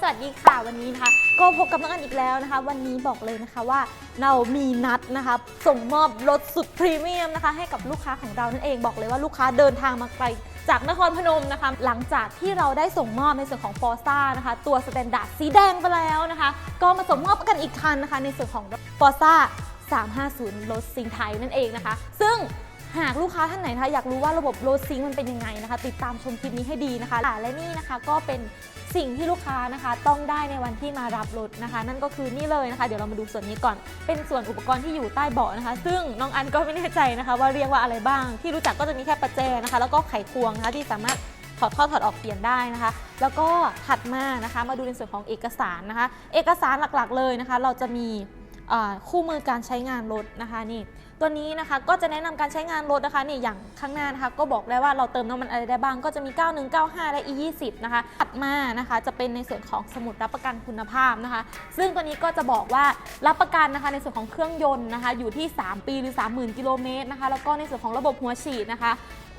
สวัสดีค่ะวันนี้นะคะ ก็พบกับน้องอันอีกแล้วนะคะ วันนี้บอกเลยนะคะว่าเรามีนัดนะคะ ส่งมอบรถสุดพรีเมียมนะคะ ให้กับลูกค้าของเรานั่นเองบอกเลยว่าลูกค้าเดินทางมาไกลจากนครพนมนะคะ หลังจากที่เราได้ส่งมอบในส่วนของฟอร์ซ่านะคะ ตัวสแตนดาร์ดสีแดงไปแล้วนะคะ ก็มาส่งมอบกันอีกคันนะคะ ในส่วนของฟอร์ซ่า350รถซิงไทยนั่นเองนะคะ ซึ่ง หากลูกค้าท่านไหนนะคะอยากรู้ว่าระบบโรดซิงมันเป็นยังไงนะคะ ติดตามชมคลิปนี้ให้ดีนะคะและนี่นะคะก็เป็นสิ่งที่ลูกค้านะคะต้องได้ในวันที่มารับรถนะคะ นั่นก็คือนี่เลยนะคะ เดี๋ยวเรามาดูส่วนนี้ก่อน เป็นส่วนอุปกรณ์ที่อยู่ใต้เบาะนะคะ ซึ่งน้องอันก็ไม่แน่ใจนะคะ ว่าเรียกว่าอะไรบ้าง ที่รู้จักก็จะมีแค่ประแจนะคะ แล้วก็ไขควงนะคะที่สามารถถอดเข้าถอดออกเปลี่ยนได้นะคะ แล้วก็ถัดมานะคะ มาดูในส่วนของเอกสารนะคะ เอกสารหลักๆเลยนะคะ เราจะมีคู่มือการใช้งานรถนะคะนี่ ตัวนี้นะคะก็จะแนะนำการใช้งานรถนะคะเนี่ยอย่างข้างหน้านะคะก็บอกได้ว่าเราเติมน้ำมันอะไรได้บ้างก็จะมี 91 95 และ e 20 นะคะถัดมานะคะจะเป็นในส่วนของสมุดรับประกันคุณภาพนะคะ ซึ่งตัวนี้ก็จะบอกว่ารับประกันนะคะในส่วนของเครื่องยนต์นะคะอยู่ที่ 3 ปีหรือ 30,000 กิโลเมตรนะคะแล้วก็ในส่วนของระบบหัวฉีดนะคะ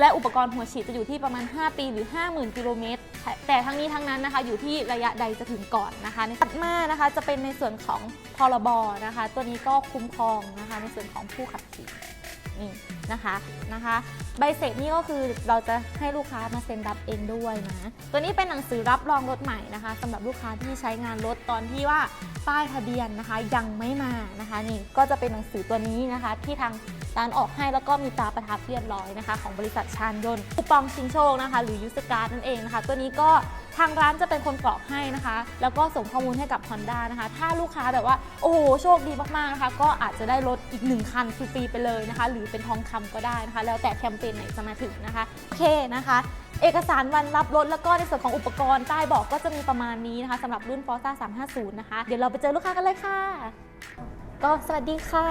และอุปกรณ์หัวฉีดจะอยู่ที่ประมาณ 5 ปีหรือ 50,000 กิโลเมตร แต่ทั้งนี้ทั้งนั้นนะคะอยู่ที่ระยะใดจะถึงก่อนนะคะในถัดมานะคะจะเป็นในส่วนของพรบนะคะ ตัวนี้ก็คุ้มครองนะคะในส่วนของผู้ขับขี่นี่ นะคะนะคะใบเสร็จนี่ก็คือเราจะให้ลูกค้ามาเซ็นรับเองด้วยนะตัวนี้เป็นหนังสือรับรองรถใหม่นะคะสำหรับลูกค้าที่ใช้งานรถตอนที่ว่าป้ายทะเบียนนะคะยังไม่มานะคะนี่ก็จะเป็นหนังสือตัวนี้นะคะ ที่ทางร้านออกให้แล้วก็มีตราประทับเรียบร้อยนะคะ ของบริษัทชานยนต์คูปองชิงโชคนะคะ หรือยูสการ์ดนั่นเองนะคะ ตัวนี้ก็ ทางร้านจะเป็นคนกรอกให้นะคะ แล้วก็ส่งข้อมูลให้กับ Honda นะคะ ถ้าลูกค้าแบบว่า โอ้โห โชคดีมากๆนะคะ ก็อาจจะได้รถอีก 1 คันฟรีๆไปเลยนะคะ หรือเป็นทองคำก็ได้นะคะ แล้วแต่แคมเปญไหนจะมาถึงนะคะ โอเคนะคะ เอกสารวันรับรถแล้วก็ในส่วนของอุปกรณ์ใต้บอกก็จะมีประมาณนี้นะคะสำหรับรุ่น Forza 350 นะคะ เดี๋ยวเราไปเจอลูกค้ากันเลยค่ะก็สวัสดีค่ะ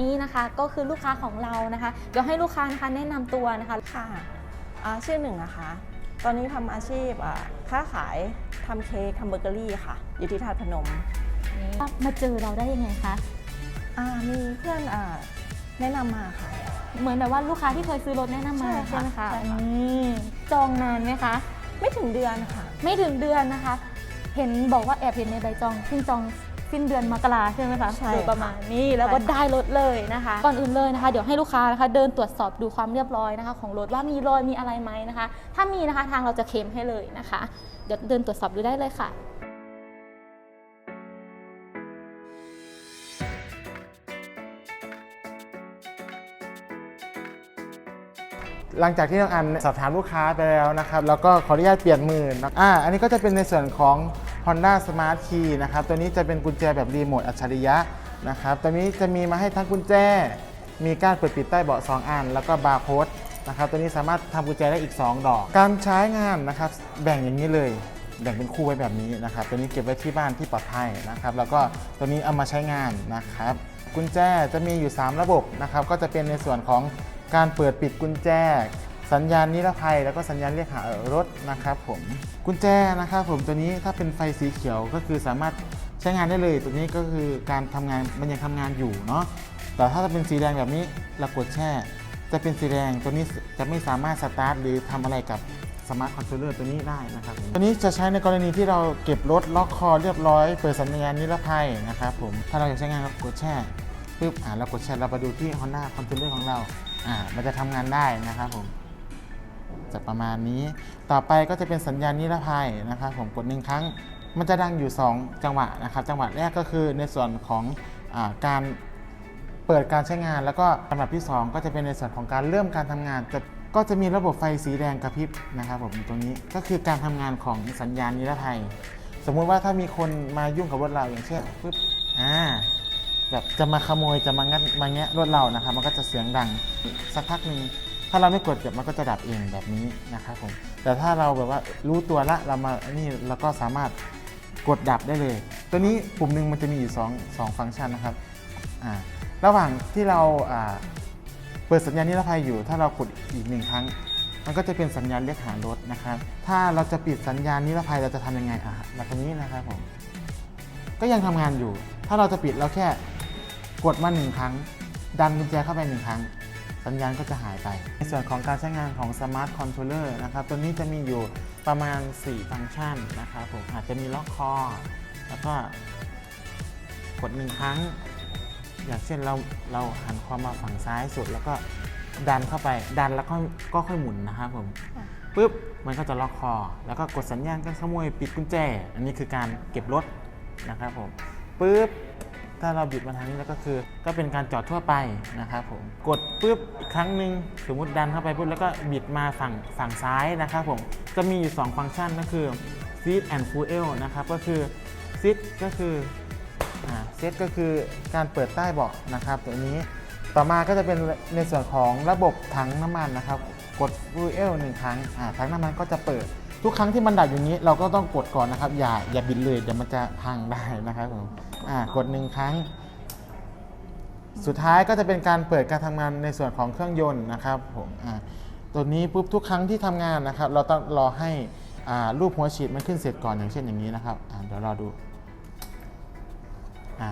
นี่นะคะก็คือลูกค้าของเรานะคะ เดี๋ยวให้ลูกค้านะคะแนะนำตัวนะคะค่ะอ่าชื่อหนึ่งนะคะ ตอนนี้ทำอาชีพอ่าค้าขายทำเค้กทำเบเกอรี่ค่ะ อยู่ที่ธาตุพนม มาเจอเราได้ยังไงคะอ่ามีเพื่อนอ่าแนะนำมาค่ะ เหมือนแบบว่าลูกค้าที่เคยซื้อรถแนะนำมาใช่ค่ะใช่ไหมคะใช่ค่ะอืมจองนานไหมคะ ไม่ถึงเดือนค่ะ ไม่ถึงเดือนนะคะ เห็นบอกว่าแอบเห็นในใบจองซึ่งจอง สิ้นเดือนมกราใช่ไหมคะใช่โดยประมาณนี้แล้วก็ใช่ค่ะได้รถเลยนะคะ ก่อนอื่นเลยนะคะ เดี๋ยวให้ลูกค้านะคะ เดินตรวจสอบดูความเรียบร้อยนะคะ ของรถว่ามีรอยมีอะไรไหมนะคะ ถ้ามีนะคะทางเราจะเคลมให้เลยนะคะ เดี๋ยวเดินตรวจสอบดูได้เลยค่ะหลังจากที่น้องอันสอบถามลูกค้าไปแล้วนะครับ แล้วก็ขออนุญาตเปลี่ยนมือนะอ่าอันนี้ก็จะเป็นในส่วนของ Honda Smart Key นะครับ ตัวนี้จะเป็นกุญแจแบบรีโมทอัจฉริยะนะครับ ตัวนี้จะมีมาให้ทั้งกุญแจ มีการเปิดปิดใต้เบาะ 2 อัน แล้วก็บาร์โค้ดนะครับ ตัวนี้สามารถทำกุญแจได้อีก 2 ดอก การใช้งานนะครับแบ่งอย่างนี้เลยแบ่งเป็นคู่ไว้แบบนี้นะครับ ตัวนี้เก็บไว้ที่บ้านที่ปลอดภัยนะครับ แล้วก็ตัวนี้เอามาใช้งานนะครับ กุญแจจะมีอยู่ 3 ระบบนะครับ ก็จะเป็นในส่วนของการเปิดปิดกุญแจ สัญญาณนิรภัยแล้วก็สัญญาณเรียกหารถนะครับผมกุญแจนะครับผมตัวนี้ถ้าเป็นไฟสีเขียวก็คือสามารถใช้งานได้เลย ตัวนี้ก็คือการทำงานมันยังทำงานอยู่เนาะแต่ถ้าจะเป็นสีแดงแบบนี้เรากดแช่ จะเป็นสีแดงตัวนี้จะไม่สามารถสตาร์ทหรือทำอะไรกับสมาร์ทคอนโทรลเลอร์ตัวนี้ได้นะครับผมตัวนี้จะใช้ในกรณีที่เราเก็บรถล็อกคอเรียบร้อยเปิดสัญญาณนิรภัยนะครับผมถ้าเราอยากใช้งานเรากดแช่ปึ๊บอ่าเรากดแช่เราไปดูที่ Honda Controller ของเราอ่ามันจะทำงานได้นะครับผม จะประมาณนี้ ต่อไปก็จะเป็นสัญญาณนิรภัยนะครับผมกดหนึ่งครั้ง มันจะดังอยู่ 2 จังหวะนะครับ จังหวะแรกก็คือในส่วนของอการเปิดการใช้งาน แล้วก็ลำดับที่ 2 ก็จะเป็นในส่วนของการเริ่มการทำงานจะก็จะมีระบบไฟสีแดงกระพริบนะครับผมตรงนี้ก็คือการทำงานของสัญญาณนิรภัย สมมุติว่าถ้ามีคนมายุ่งกับรถเราอย่างเช่นปึ๊บอ่าแบบจะมาขโมยจะมางัดมาแงะรถเรานะครับมันก็จะเสียงดังสักพักหนึ่ง ถ้าเราไม่กดเดี๋ยวมันก็จะดับเองแบบนี้นะครับผม แต่ถ้าเราแบบว่ารู้ตัวละเรามานี่เราก็สามารถกดดับได้เลย ตัวนี้ปุ่มหนึ่งมันจะมีอยู่สองสองฟังก์ชันนะครับอ่าระหว่างที่เราอ่าเปิดสัญญาณนิรภัยอยู่ ถ้าเรากดอีกหนึ่งครั้ง มันก็จะเป็นสัญญาณเรียกหารถนะครับ ถ้าเราจะปิดสัญญาณนิรภัยเราจะทำยังไงอะมาตรงนี้นะครับผม ก็ยังทำงานอยู่ ถ้าเราจะปิดเราแค่กดมาหนึ่งครั้ง ดันกุญแจเข้าไปหนึ่งครั้ง สัญญาณก็จะหายไป ในส่วนของการใช้งานของ Smart Controller นะครับตัวนี้จะมีอยู่ประมาณ 4 ฟังก์ชันนะครับผมอาจจะมีล็อกคอ แล้วก็กดหนึ่งครั้ง อย่างเช่นเราเราหันความมาฝั่งซ้ายสุด แล้วก็ดันเข้าไปดันแล้วก็ก็ค่อยหมุนนะครับผมค่ะปุ๊บมันก็จะล็อกคอ แล้วก็กดสัญญาณการขโมยปิดกุญแจ อันนี้คือการเก็บรถนะครับผมปุ๊บ ถ้าเราบิดมาทางนี้แล้วก็คือ ก็เป็นการจอดทั่วไปนะครับผม กดปุ๊บอีกครั้งหนึ่งสมมติดันเข้าไปปุ๊บแล้วก็บิดมาฝั่งฝั่งซ้ายนะครับผม จะมีอยู่ 2 ฟังก์ชันก็คือ seat and fuel นะครับ ก็คือ seat ก็คือเซตก็คือการเปิดใต้เบาะนะครับตัวนี้ต่อมาก็จะเป็นในส่วนของระบบถังน้ำมันนะครับ กดฟูเอลหนึ่งครั้งถังน้ำมันก็จะเปิดทุกครั้งที่มันดับอย่างนี้ เราก็ต้องกดก่อนนะครับ อย่าอย่าบิดเลยเดี๋ยวมันจะพังได้นะครับผม อ่ากดหนึ่งครั้ง สุดท้ายก็จะเป็นการเปิดการทำงานในส่วนของเครื่องยนต์นะครับผมอ่าตัวนี้ปุ๊บทุกครั้งที่ทำงานนะครับ เราต้องรอให้อ่ารูปหัวฉีดมันขึ้นเสร็จก่อนอย่างเช่นอย่างนี้นะครับอ่าเดี๋ยวรอดูอ่า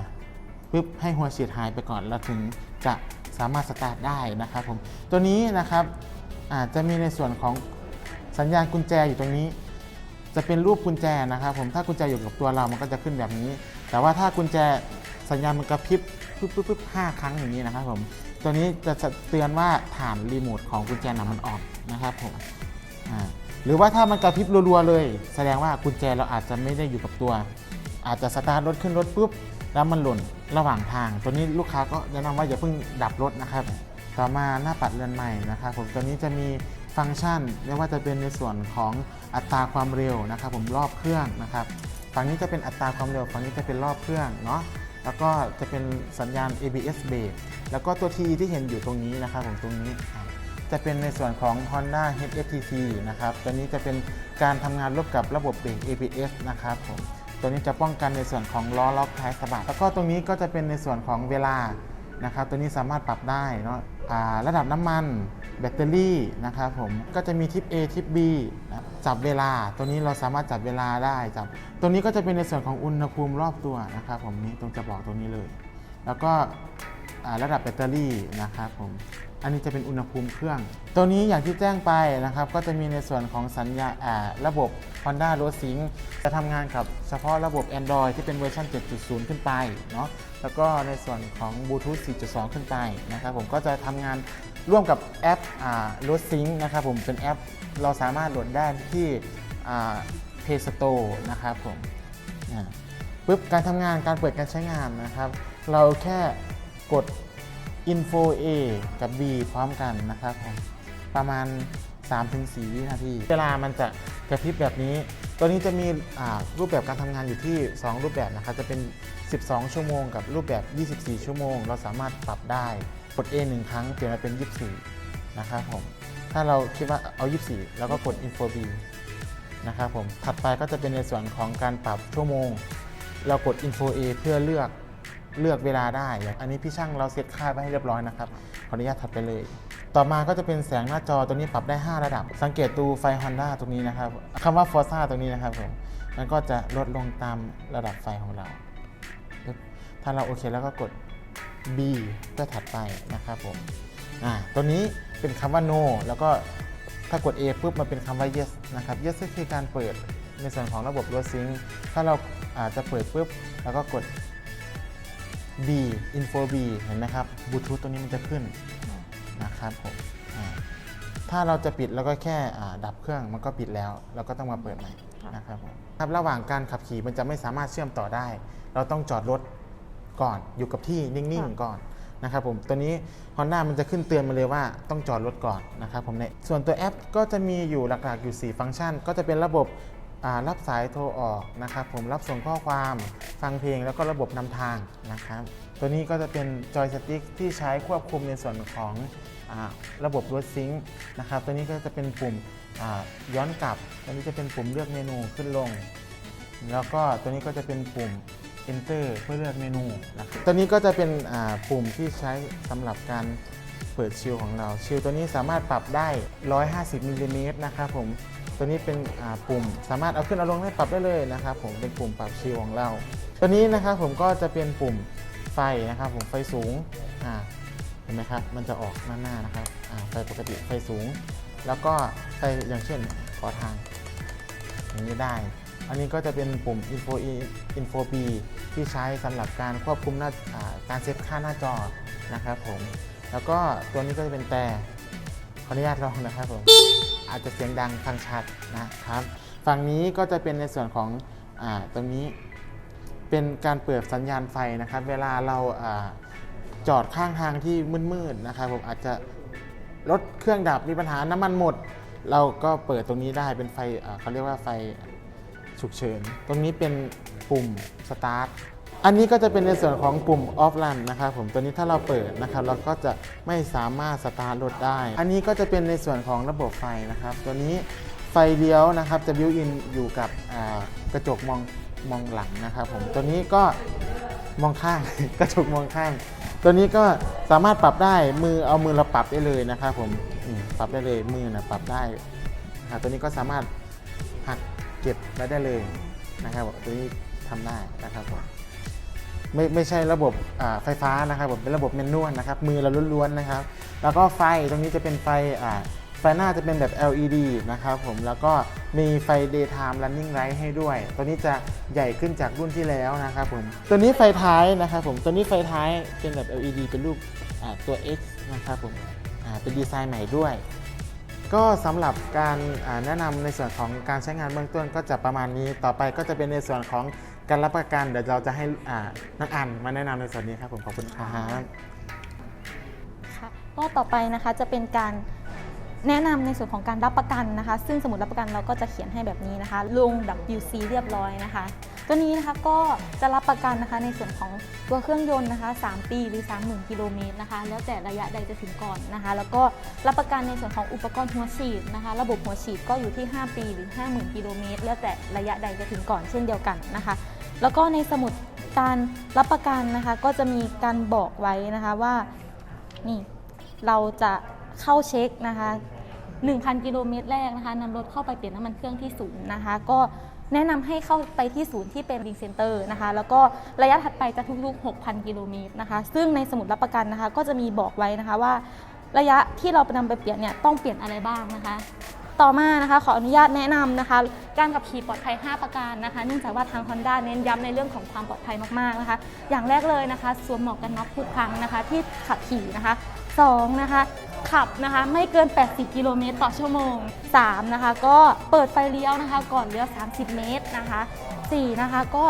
ปุ๊บให้หัวฉีดหายไปก่อนแล้วถึงจะสามารถสตาร์ทได้นะครับผมตัวนี้นะครับอาจจะมีในส่วนของสัญญาณกุญแจอยู่ตรงนี้ จะเป็นรูปกุญแจนะครับผมถ้ากุญแจอยู่กับตัวเรามันก็จะขึ้นแบบนี้ แต่ว่าถ้ากุญแจสัญญาณมันกระพริบปุ๊บปุ๊บปุ๊บห้าครั้งอย่างนี้นะครับผมตัวนี้จะเตือนว่าฐานรีโมทของกุญแจน่ะมันออกนะครับผมหรือว่าถ้ามันกระพริบรัวๆเลย แสดงว่ากุญแจเราอาจจะไม่ได้อยู่กับตัว อาจจะสตาร์ทรถขึ้นรถปุ๊บแล้วมันหล่นระหว่างทาง ตัวนี้ลูกค้าก็แนะนำว่าอย่าเพิ่งดับรถนะครับ ต่อมาหน้าปัดเรือนใหม่นะครับผมตัวนี้จะมีฟังก์ชันไม่ว่าจะเป็นในส่วนของ อัตราความเร็วนะครับ ผมรอบเครื่องนะครับฝั่งนี้จะเป็นอัตราความเร็วฝั่งนี้จะเป็นรอบเครื่องเนาะแล้วก็จะเป็นสัญญาณ ABS brake แล้วก็ตัว T ที่เห็นอยู่ตรงนี้นะครับผมตรงนี้ จะเป็นในส่วนของ Honda HSTC นะครับตัวนี้จะเป็นการทำงานร่วมกับระบบเบรก ABS นะครับผมตัวนี้จะป้องกันในส่วนของล้อล็อกท้ายสะบัดแล้วก็ตรงนี้ก็จะเป็นในส่วนของเวลา นะครับตัวนี้สามารถปรับได้เนาะระดับน้ำมันแบตเตอรี่นะครับผมก็จะมีทิป A ทิป B นะจับเวลา ตัวนี้เราสามารถจับเวลาได้จับตัวนี้ก็จะเป็นในส่วนของอุณหภูมิรอบตัวนะครับผมนี่ตรงจะบอกตรงนี้เลย แล้วก็ระดับแบตเตอรี่นะครับผม อันนี้จะเป็นอุณหภูมิเครื่อง ตัวนี้อย่างที่แจ้งไปนะครับ ก็จะมีในส่วนของสัญญาอ่าระบบ Honda r o Sync จะทำงานกับเฉพาะระบบ Android ที่เป็นเวอร์ชัน7.0 ขึ้นไปเนาะแล้วก็ในส่วนของ Bluetooth 4.2 ขึ้นไปนะครับผมก็จะทำงานร่วมกับแอปอ่า r o Sync นะครับผมเป็นแอปเราสามารถโหลดได้ที่อ่า Play Store นะครับผมปุ๊บการทำงานการเปิดการใช้งานนะครับ เราแค่กด info A กับ B พร้อมกันนะครับผมประมาณ 3-4วินาทีเวลามันจะกระพริบแบบนี้ ตัวนี้จะมีรูปแบบการทำงานอยู่ที่ 2 รูปแบบนะครับจะเป็น 12 ชั่วโมงกับรูปแบบ 24 ชั่วโมง เราสามารถปรับได้กด A หนึ่งครั้งเปลี่ยนมาเป็น 24 นะครับผมถ้าเราคิดว่าเอา 24 แล้วก็กด info B นะครับผมถัดไปก็จะเป็นในส่วนของการปรับชั่วโมง เรากด info A เพื่อเลือก เลือกเวลาได้อันนี้พี่ช่างเราเซตค่าไว้ให้เรียบร้อยนะครับขออนุญาตถัดไปเลย ต่อมาก็จะเป็นแสงหน้าจอตัวนี้ปรับได้ 5 ระดับ สังเกตดูไฟ Honda ตรงนี้นะครับคำว่า Forza ตรงนี้นะครับผมมันก็จะลดลงตามระดับไฟของเรา ถ้าเราโอเคแล้วก็กด B เพื่อถัดไปนะครับผมอ่าตัวนี้เป็นคำว่า no แล้วก็ถ้ากด A ปุ๊บมันเป็นคำว่า yes นะครับ yes ก็คือการเปิดในส่วนของระบบ road sync ถ้าเราอาจจะเปิดปุ๊บ แล้วก็กด B info B เห็นไหมครับบลูทูธตัวนี้มันจะขึ้นนะครับผมอ่าถ้าเราจะปิดแล้วก็แค่อ่าดับเครื่องมันก็ปิดแล้ว เราก็ต้องมาเปิดใหม่นะครับผมครับระหว่างการขับขี่มันจะไม่สามารถเชื่อมต่อได้ เราต้องจอดรถก่อนอยู่กับที่นิ่งๆก่อนนะครับผมตัวนี้ Honda มันจะขึ้นเตือนมาเลยว่าต้องจอดรถก่อนนะครับผมในส่วนตัวแอปก็จะมีอยู่หลักๆอยู่ 4 ฟังก์ชัน ก็จะเป็นระบบอ่า รับสายโทรออกนะครับผมรับส่งข้อความฟังเพลงแล้วก็ระบบนำทางนะครับตัวนี้ก็จะเป็นจอยสติ๊กที่ใช้ควบคุมในส่วนของอระบบรถซิงค์นะครับตัวนี้ก็จะเป็นปุ่มย้อนกลับ ตัวนี้จะเป็นปุ่มเลือกเมนูขึ้นลง แล้วก็ตัวนี้ก็จะเป็นปุ่ม enter เพื่อเลือกเมนูนะครับตัวนี้ก็จะเป็นปุ่มที่ใช้สำหรับการเปิดชิลของเรา ชิลตัวนี้สามารถปรับได้ 150มิลลิเมตรนะครับผม ตัวนี้เป็นปุ่มสามารถเอาขึ้นเอาลงได้ปรับได้เลยนะครับผมเป็นปุ่มปรับชิลของเรา ตัวนี้นะครับผมก็จะเป็นปุ่มไฟนะครับผมไฟสูงอ่าเห็นไหมครับมันจะออกหน้าหน้านะครับอ่าไฟปกติไฟสูง แล้วก็ไฟอย่างเช่นขอทางอย่างนี้ได้ อันนี้ก็จะเป็นปุ่ม info info b ที่ใช้สำหรับการควบคุมหน้าการเซฟค่าหน้าจอนะครับผมแล้วก็ตัวนี้ก็จะเป็นแต่ขออนุญาตลองนะครับผม อาจจะเสียงดังฟังชัดนะครับ ฝั่งนี้ก็จะเป็นในส่วนของอตรงนี้เป็นการเปิดสัญญาณไฟนะครับ เวลาเราอจอดข้างทางที่มืดๆนะครับผมอาจจะรถเครื่องดับมีปัญหาน้ำมันหมด เราก็เปิดตรงนี้ได้เป็นไฟเขาเรียกว่าไฟฉุกเฉิน ตรงนี้เป็นปุ่มสตาร์ท อันนี้ก็จะเป็นในส่วนของปุ่มออฟ n ันนะครับผมตัวนี้ถ้าเราเปิดนะครับเราก็จะไม่สามารถสตาร์ทรถได้ อันนี้ก็จะเป็นในส่วนของระบบไฟนะครับ ตัวนี้ไฟเลี้ยวนะครับจะบิวอินอยู่กับกระจกมองมองหลังนะครับผมตัวนี้ก็มองข้าง กระจกมองข้าง ตัวนี้ก็สามารถปรับได้มือเอามือเราปรับได้เลยนะครับผมปรับได้เลยมือนะปรับได้ครับตัวนี้ก็สามารถหักเก็บไว้ได้เลยนะครับตัวนี้ทำได้นะครับผม ไม่ไม่ใช่ระบบไฟฟ้านะครับผมเป็นระบบแมนนวลนะครับมือเราล้วนๆนะครับ แล้วก็ไฟตรงนี้จะเป็นไฟไฟหน้าจะเป็นแบบ LED นะครับผมแล้วก็มีไฟ daytime running light ให้ด้วย ตัวนี้จะใหญ่ขึ้นจากรุ่นที่แล้วนะครับผมตัวนี้ไฟท้ายนะครับผมตัวนี้ไฟท้ายเป็นแบบ LED เป็นรูปตัว X นะครับผมเป็นดีไซน์ใหม่ด้วย ก็สำหรับการแนะนำในส่วนของการใช้งานเบื้องต้นก็จะประมาณนี้ต่อไปก็จะเป็นในส่วนของ การรับประกันเดี๋ยวเราจะให้อ่านักอ่านมาแนะนำในส่วนนี้ครับผมขอบคุณครับค่ะก็ต่อไปนะคะจะเป็นการแนะนำในส่วนของการรับประกันนะคะ ซึ่งสมุดรับประกันเราก็จะเขียนให้แบบนี้นะคะลง WC เรียบร้อยนะคะ ตัวนี้นะคะก็จะรับประกันนะคะในส่วนของตัวเครื่องยนต์นะคะ3ปีหรือ 30,000กิโลเมตรนะคะ แล้วแต่ระยะใดจะถึงก่อนนะคะ แล้วก็รับประกันในส่วนของอุปกรณ์หัวฉีดนะคะ ระบบหัวฉีดก็อยู่ที่ 5 ปีหรือ 50,000กิโลเมตรแล้วแต่ระยะใดจะถึงก่อนเช่นเดียวกันนะคะ แล้วก็ในสมุดการรับประกันนะคะ ก็จะมีการบอกไว้นะคะว่านี่เราจะเข้าเช็คนะคะ 1,000 กิโลเมตรแรกนะคะนำรถเข้าไปเปลี่ยนน้ำมันเครื่องที่ศูนย์นะคะ ก็แนะนำให้เข้าไปที่ศูนย์ที่เป็นรีเซนเตอร์นะคะ แล้วก็ระยะถัดไปจะทุกๆ 6,000 กิโลเมตรนะคะ ซึ่งในสมุดรับประกันนะคะ ก็จะมีบอกไว้นะคะว่า ระยะที่เราไปนำไปเปลี่ยนเนี่ยต้องเปลี่ยนอะไรบ้างนะคะ ต่อมานะคะขออนุญาตแนะนำนะคะ การขับขี่ปลอดภัย 5 ประการนะคะ เนื่องจากว่าทาง Honda เน้นย้ำในเรื่องของความปลอดภัยมากๆนะคะ อย่างแรกเลยนะคะสวมหมวกกันน็อกทุกครั้งนะคะ ที่ขับขี่นะคะสองนะคะขับนะคะไม่เกิน 80 กิโลเมตรต่อชั่วโมง 3 นะคะ ก็เปิดไฟเลี้ยวนะคะ ก่อนเลี้ยว 30 เมตรนะคะ 4 นะคะก็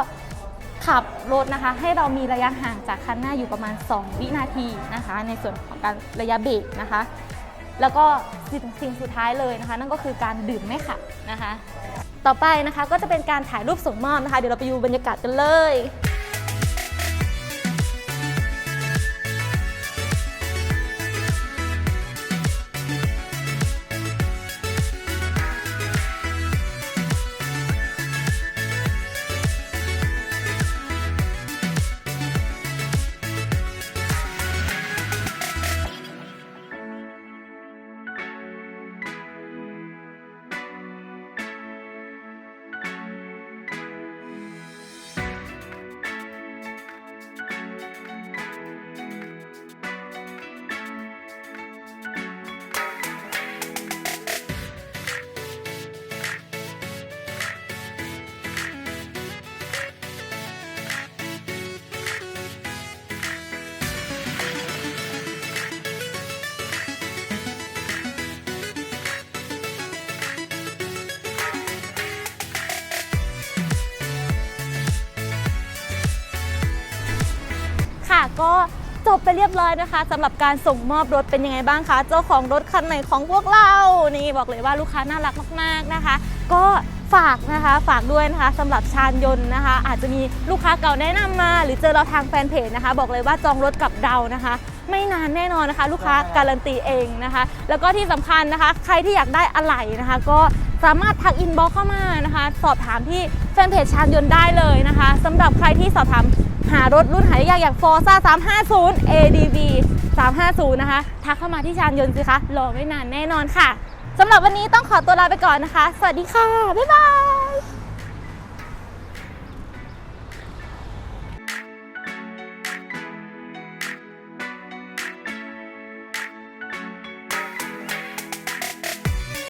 ขับรถนะคะ ให้เรามีระยะห่างจากคันหน้าอยู่ประมาณ 2 วินาทีนะคะ ในส่วนของการระยะเบรกนะคะ แล้วก็สิ่งสิ่งสุดท้ายเลยนะคะ นั่นก็คือการดื่มไม่ขับนะคะ ต่อไปนะคะก็จะเป็นการถ่ายรูปส่งมอบนะคะ เดี๋ยวเราไปดูบรรยากาศกันเลย ก็จบไปเรียบร้อยนะคะสำหรับการส่งมอบรถเป็นยังไงบ้างคะ เจ้าของรถคันไหนของพวกเรานี่บอกเลยว่าลูกค้าน่ารักมาก ๆนะคะ ก็ฝากนะคะฝากด้วยนะคะสำหรับชานยนต์นะคะ อาจจะมีลูกค้าเก่าแนะนำมา หรือเจอเราทางแฟนเพจนะคะ บอกเลยว่าจองรถกับเรานะคะ ไม่นานแน่นอนนะคะ ลูกค้าการันตีเองนะคะ แล้วก็ที่สำคัญนะคะ ใครที่อยากได้อะไหล่นะคะ ก็สามารถทักอินบ็อกเข้ามานะคะ สอบถามที่แฟนเพจชานยนต์ได้เลยนะคะสำหรับใครที่สอบถาม หารถรุ่นหายากอย่าง Forza 350 ADV 350 นะคะ ทักเข้ามาที่ชานยนต์สิคะ รอไม่นานแน่นอนค่ะสำหรับวันนี้ต้องขอตัวลาไปก่อนนะคะ สวัสดีค่ะ บ๊ายบาย